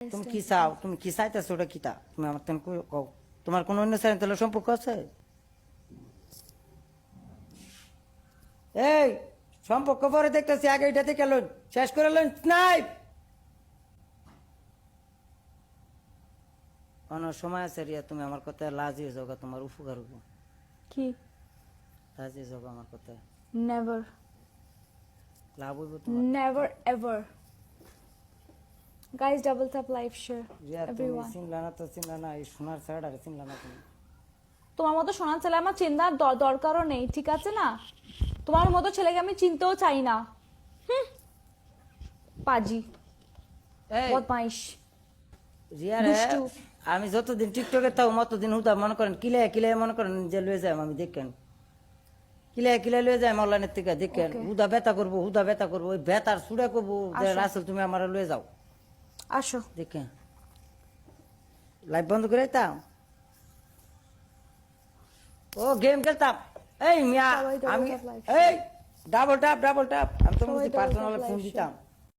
তুমি কি চাও? তুমি কি চাইতেছো ওটা কিতা তুমি আমার কও? তোমার কোন অন্য ছেলে তাহলে সম্পর্ক আছে? এই সম্পর্ক পরে দেখতেছি আগে এটা থেকে লোন শেষ করে লোন নাই সময় আছে রিয়া তুমি আমার কথা লাজিয়ে যাও তোমার উপকার হব কি? লাজিয়ে যাও আমার কথা। নেভার লাভ হইব তোমার। Never ever guys double tap live share Riya তুমি এভরিওয়ান চিনলা না তো চিনলা না এই সোনার ছাড়া চিনলা না তুমি। তোমার মতো শোনার ছেলে আমার চিন্তার দরকারও নেই ঠিক আছে না? তোমার মতো ছেলেকে আমি চিনতেও চাই না। পাজি। এই। বদমাইশ। রিয়া রে দুষ্টু। আমি যতদিন টিকটকে থাও মতদিন হুদা মনে করেন কিলে কিলে মনে করেন যে লয়ে যাই আমি দেখেন। কিলে কিলে লয়ে যাই অনলাইনের থেকে দেখেন. হুদা বেতা করব হুদা বেতা করব ওই বেতার সুড়ে করব। রাসেল তুমি আমার লয়ে যাও। আসো দেখে লাইভ বন্ধ করে তাও ও গেম খেলতাম এই মিয়া আমি এই ডাবল ট্যাপ ডাবল ট্যাপ আমি তো সবাই বুঝি double পার্সোনাল ফোন দিতাম